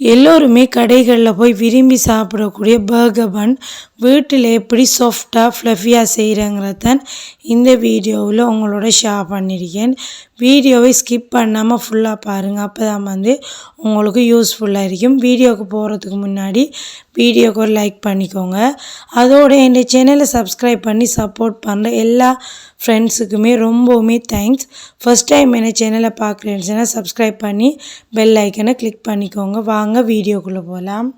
எல்லோருமே கடைகளில் போய் விரும்பி சாப்பிடக்கூடிய பர்கர் பன் வீட்டில் எப்படி சாஃப்டாக ஃப்ளஃபியாக செய்கிறங்கிறதான் இந்த வீடியோவில் உங்களோட ஷேர் பண்ணியிருக்கேன். வீடியோவை ஸ்கிப் பண்ணாமல் ஃபுல்லாக பாருங்கள் அப்போ தான் வந்து உங்களுக்கு யூஸ்ஃபுல்லாக இருக்கும். வீடியோவுக்கு போகிறதுக்கு முன்னாடி வீடியோக்கு ஒரு லைக் பண்ணிக்கோங்க. அதோடு என் சேனலை சப்ஸ்கிரைப் பண்ணி சப்போர்ட் பண்ணுற எல்லா ஃப்ரெண்ட்ஸுக்குமே ரொம்பவுமே தேங்க்ஸ் ஃபஸ்ட் டைம் என்ன சேனலை பார்க்குறேன்னு சப்ஸ்கிரைப் பண்ணி பெல் ஐக்கனை கிளிக் பண்ணிக்கோங்க. வாங்க வீடியோக்குள்ளே போகலாம்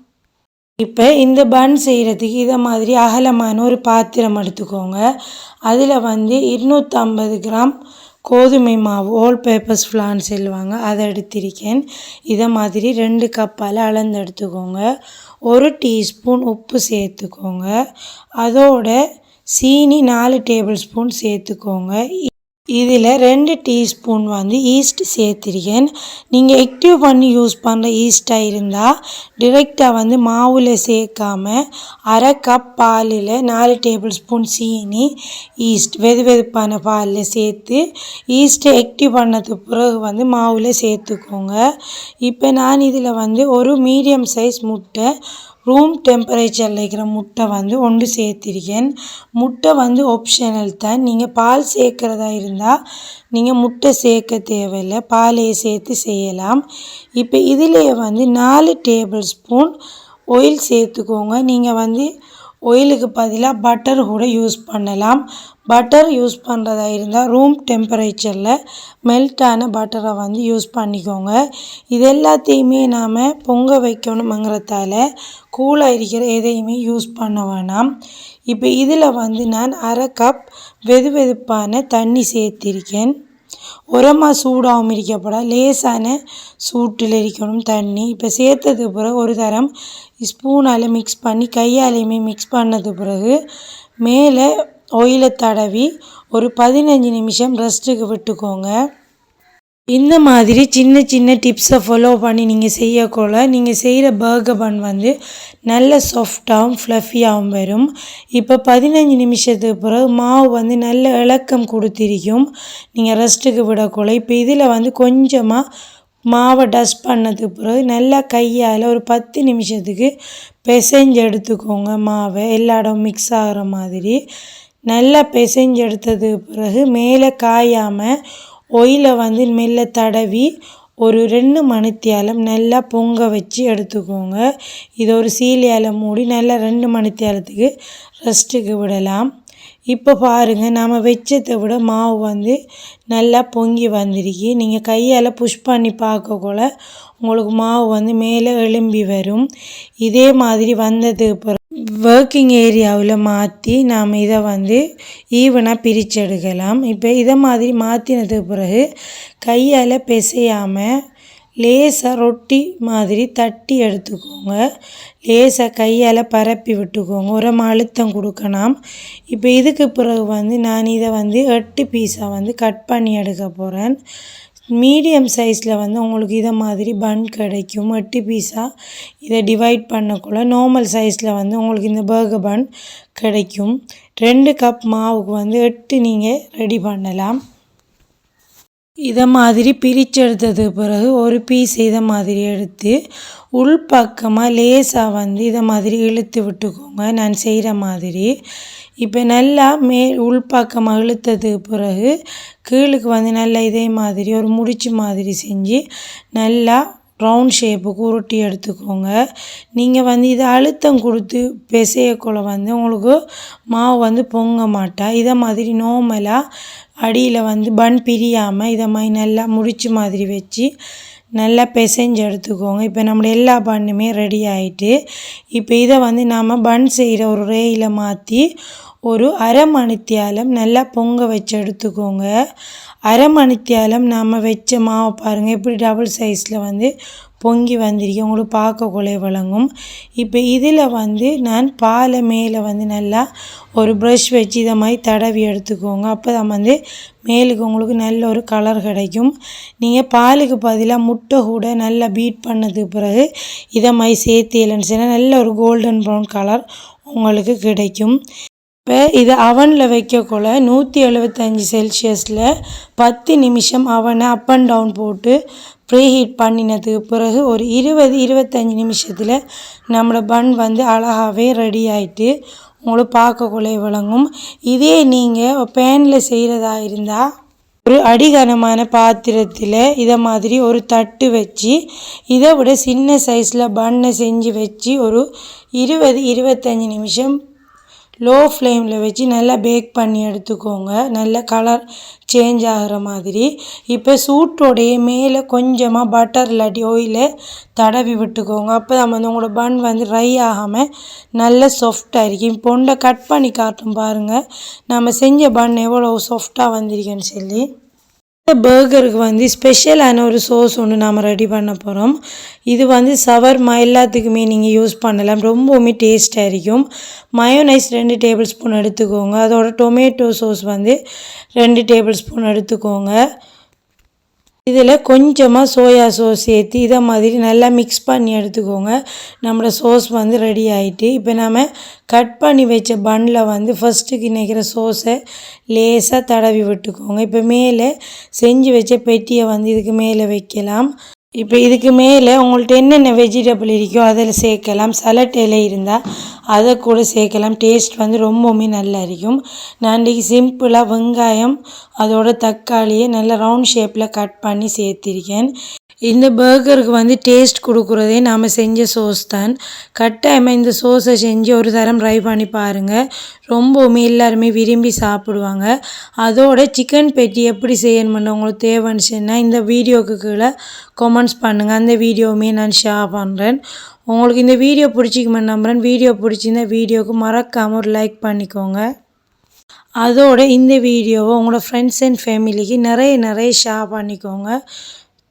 இப்போ இந்த பன் செய்கிறதுக்கு இதை மாதிரி அகலமான ஒரு பாத்திரம் எடுத்துக்கோங்க. அதில் வந்து இருநூற்றம்பது கிராம் கோதுமை மாவு ஓல் பேப்பர்ஸ் ஃப்ளான் சொல்லுவாங்க அதை எடுத்திருக்கேன். இதை மாதிரி ரெண்டு கப்பால் அளந்து எடுத்துக்கோங்க. ஒரு டீஸ்பூன் உப்பு சேர்த்துக்கோங்க. அதோட சீனி நாலு டேபிள் ஸ்பூன் சேர்த்துக்கோங்க. இதில் ரெண்டு டீஸ்பூன் வந்து ஈஸ்ட் சேர்த்துருக்கேன். நீங்கள் ஆக்டிவ் பண்ணி யூஸ் பண்ணுற ஈஸ்ட்டாக இருந்தால் டிரெக்டாக வந்து மாவில் சேர்க்காம அரை கப் பாலில் நாலு டேபிள் ஸ்பூன் சீனி ஈஸ்ட் வெது வெதுப்பான பாலில் சேர்த்து ஈஸ்ட்டை ஆக்டிவ் பண்ணதுக்கு பிறகு வந்து மாவில் சேர்த்துக்கோங்க. இப்போ நான் இதில் வந்து ஒரு மீடியம் சைஸ் முட்டை ரூம் டெம்பரேச்சரில் இருக்கிற முட்டை வந்து ஒன்று சேர்த்திருக்கேன். முட்டை வந்து ஆப்ஷனல் தான். நீங்கள் பால் சேர்க்குறதா இருந்தால் நீங்கள் முட்டை சேர்க்க தேவையில்லை. பாலையை சேர்த்து செய்யலாம். இப்போ இதிலே வந்து நாலு டேபிள் ஸ்பூன் ஆயில் சேர்த்துக்கோங்க. நீங்கள் வந்து ஒயிலுக்கு பதிலாக பட்டர் கூட யூஸ் பண்ணலாம். பட்டர் யூஸ் பண்ணுறதா இருந்தால் ரூம் டெம்பரேச்சரில் மெல்ட்டான பட்டரை வந்து யூஸ் பண்ணிக்கோங்க. இது எல்லாத்தையுமே நாம் பொங்க வைக்கணுங்கிறதால கூலாக இருக்கிற எதையுமே யூஸ் பண்ண வேணாம். இப்போ இதில் வந்து நான் அரை கப் வெது வெதுப்பான தண்ணி சேர்த்திருக்கேன். உரமாக சூடாகவும் இருக்கப்பட லேசான சூட்டில் இருக்கணும் தண்ணி. இப்போ சேர்த்தது பிறகு ஒரு தரம் ஸ்பூனால் மிக்ஸ் பண்ணி கையாலையுமே மிக்ஸ் பண்ணது பிறகு மேலே ஒயிலை தடவி ஒரு பதினஞ்சு நிமிஷம் ரெஸ்ட்டுக்கு விட்டுக்கோங்க. இந்த மாதிரி சின்ன சின்ன டிப்ஸை ஃபாலோ பண்ணி நீங்கள் செய்யக்குள்ள நீங்கள் செய்கிற பர்கர் பன் வந்து நல்ல சாஃப்டாகவும் ஃப்ளஃபியாகவும் வரும். இப்போ பதினஞ்சு நிமிஷத்துக்கு பிறகு மாவு வந்து நல்ல இலக்கம் கொடுத்திருக்கும். நீங்கள் ரெஸ்ட்டுக்கு விடக்குள்ள. இப்போ இதில் வந்து கொஞ்சமாக மாவை டஸ்ட் பண்ணதுக்கு பிறகு நல்லா கையால் ஒரு பத்து நிமிஷத்துக்கு பிசைஞ்சு எடுத்துக்கோங்க மாவை. எல்லா இடம் மிக்ஸ் ஆகிற மாதிரி. நல்லா பிசைஞ்சு எடுத்ததுக்கு பிறகு மேலே காயாமல் ஒயிலை வந்து மெல்ல தடவி ஒரு ரெண்டு மணித்தியாலம் நல்லா பொங்க வச்சு எடுத்துக்கோங்க. இதை ஒரு சீலையால் மூடி நல்லா ரெண்டு மணித்தியாலத்துக்கு ரெஸ்ட்டுக்கு விடலாம். இப்போ பாருங்கள் நாம் வச்சதை விட மாவு வந்து நல்லா பொங்கி வந்திருக்கு. நீங்கள் கையால் புஷ் பண்ணி பார்க்கக்குள்ள உங்களுக்கு மாவு வந்து மேலே எழும்பி வரும். இதே மாதிரி வந்ததுக்கு ஒர்க்கிங் ஏரியாவில் மாற்றி நாம் இதை வந்து ஈவனாக பிரித்து எடுக்கலாம். இப்போ இதை மாதிரி மாற்றினதுக்கு பிறகு கையால் பிசையாமல் லேசாக ரொட்டி மாதிரி தட்டி எடுத்துக்கோங்க. லேசாக கையால் பரப்பி விட்டுக்கோங்க. ஒரு அழுத்தம் கொடுக்கணும் இப்போ இதுக்கு பிறகு வந்து நான் இதை வந்து எட்டு பீஸாக வந்து கட் பண்ணி எடுக்க போகிறேன் மீடியம் சைஸில் வந்து உங்களுக்கு இதை மாதிரி பன் கிடைக்கும் எட்டு பீஸாக இதை டிவைட் பண்ணக்குள்ள நார்மல் சைஸில் வந்து உங்களுக்கு இந்த பர்கர் பன் கிடைக்கும். ரெண்டு கப் மாவுக்கு வந்து எட்டு நீங்கள் ரெடி பண்ணலாம். இதை மாதிரி பிரித்து பிறகு ஒரு பீஸ் இதை மாதிரி எடுத்து உள் பக்கமாக லேசாக வந்து இதை மாதிரி இழுத்து விட்டுக்கோங்க. நான் செய்கிற மாதிரி இப்போ நல்லா மே உள்பாக்கம் இழுத்தது பிறகு கீழுக்கு வந்து நல்லா இதே மாதிரி ஒரு முடிச்சு மாதிரி செஞ்சு நல்லா ரவுண்ட் ஷேப்புக்கு உருட்டி எடுத்துக்கோங்க. நீங்கள் வந்து இதை அழுத்தம் கொடுத்து பிசையக்குள்ள வந்து உங்களுக்கு மாவு வந்து பொங்க மாட்டா. இதை மாதிரி நோமலாக அடியில் வந்து பன் பிரியாமல் இதை மாதிரி நல்லா முடிச்சு மாதிரி வச்சு நல்லா பிசைஞ்சு எடுத்துக்கோங்க. இப்போ நம்மளோட எல்லா பண்ணுமே ரெடி ஆகிட்டு இப்போ இதை வந்து நாம் பன் செய்கிற ஒரு ரேயில் மாற்றி ஒரு அரை மணித்தியாலம் நல்லா பொங்க வச்சு எடுத்துக்கோங்க. அரை மணித்தியாலம் நாம் வச்ச மாவை பாருங்கள் இப்படி டபுள் சைஸில் வந்து பொங்கி வந்திருக்கு. உங்களுக்கு பார்க்கக்குள்ளே வழங்கும் இப்போ இதில் வந்து நான் பாலை மேலே வந்து நல்லா ஒரு ப்ரஷ் வச்சு இதை மாதிரி தடவி எடுத்துக்கோங்க. அப்போ தான் வந்து மேலுக்கு உங்களுக்கு நல்ல ஒரு கலர் கிடைக்கும். நீங்கள் பாலுக்கு பதிலாக முட்டை கூட நல்லா பீட் பண்ணதுக்கு பிறகு இதை மாதிரி சேர்த்து இல்லைன்னு சொன்னால் நல்ல ஒரு கோல்டன் ப்ரௌன் கலர் உங்களுக்கு கிடைக்கும். இப்போ இதை அவனில் வைக்கக்குள்ள நூற்றி எழுபத்தஞ்சி செல்சியஸில் பத்து நிமிஷம் அவனை அப் அண்ட் டவுன் போட்டு ப்ரீ ஹீட் பண்ணினதுக்கு பிறகு ஒரு இருபது இருபத்தஞ்சி நிமிஷத்தில் நம்மளோட பன் வந்து அழகாகவே ரெடி ஆகிட்டு உங்களுக்கு பார்க்கக்குள்ளே விளங்கும். இதே நீங்கள் பேனில் செய்கிறதா இருந்தால் ஒரு அடிகனமான பாத்திரத்தில் இதை மாதிரி ஒரு தட்டு வச்சு இதை விட சின்ன சைஸில் பண்ணை செஞ்சு வச்சு ஒரு இருபது இருபத்தஞ்சி நிமிஷம் லோ ஃப்ளேமில் வச்சு நல்லா பேக் பண்ணி எடுத்துக்கோங்க. நல்ல கலர் சேஞ்ச் ஆகிற மாதிரி. இப்போ சூட்டோடைய மேலே கொஞ்சமாக பட்டர் இல்லாட்டி ஆயிலை தடவி விட்டுக்கோங்க. அப்போ தான் வந்து உங்களோட பன் வந்து ட்ரை ஆகாமல் நல்ல சாஃப்டாக இருக்கும் பொண்டை கட் பண்ணி காட்டும் பாருங்கள் நம்ம செஞ்ச பன் எவ்வளோ சாஃப்டாக வந்திருக்குன்னு சொல்லி. பர்கருக்கு வந்து ஸ்பெஷலான ஒரு சோஸ் ஒன்று நாம் ரெடி பண்ண போகிறோம் இது வந்து சவர்மா எல்லாத்துக்குமே நீங்கள் யூஸ் பண்ணலாம். ரொம்பவுமே டேஸ்ட்டாக இருக்கும். மயோனைஸ் ரெண்டு டேபிள் ஸ்பூன் எடுத்துக்கோங்க. அதோட டொமேட்டோ சோஸ் வந்து ரெண்டு டேபிள் ஸ்பூன் எடுத்துக்கோங்க. இதில் கொஞ்சமாக சோயா சோஸ் சேர்த்து இதை மாதிரி நல்லா மிக்ஸ் பண்ணி எடுத்துக்கோங்க. நம்மளோட சோஸ் வந்து ரெடி ஆகிட்டு இப்போ நம்ம கட் பண்ணி வச்ச பன்னில் வந்து ஃபஸ்ட்டுக்கு நினைக்கிற சோஸை லேசாக தடவி விட்டுக்கோங்க. இப்போ மேலே செஞ்சு வச்ச பெட்டியை வந்து இதுக்கு மேலே வைக்கலாம். இப்போ இதுக்கு மேலே உங்கள்கிட்ட என்னென்ன வெஜிடபிள் இருக்கோ அதில் சேர்க்கலாம். சலட் இலை இருந்தால் அதை கூட சேர்க்கலாம். டேஸ்ட் வந்து ரொம்பவுமே நல்லா இருக்கும். நான் இன்றைக்கி சிம்பிளாக வெங்காயம் அதோட தக்காளியை நல்லா ரவுண்ட் ஷேப்பில் கட் பண்ணி சேர்த்திருக்கேன். இந்த பர்கருக்கு வந்து டேஸ்ட் கொடுக்குறதே நாம் செஞ்ச சோஸ் தான். கட்டாயமாக இந்த சோஸை செஞ்சு ஒரு தரம் ட்ரை பண்ணி பாருங்கள் ரொம்பவுமே எல்லாருமே விரும்பி சாப்பிடுவாங்க. அதோட சிக்கன் பெட்டி எப்படி செய்யணும்னு உங்களுக்கு தேவைன்னுச்சுன்னா இந்த வீடியோவுக்கு கீழே கமெண்ட்ஸ் பண்ணுங்கள் அந்த வீடியோவுமே நான் ஷேர் பண்ணுறேன் உங்களுக்கு இந்த வீடியோ பிடிச்சிக்குமே நம்புகிறேன் வீடியோ பிடிச்சிருந்தா வீடியோவுக்கு மறக்காமல் ஒரு லைக் பண்ணிக்கோங்க. அதோட இந்த வீடியோவை உங்களோட ஃப்ரெண்ட்ஸ் அண்ட் ஃபேமிலிக்கு நிறைய நிறைய ஷேர் பண்ணிக்கோங்க.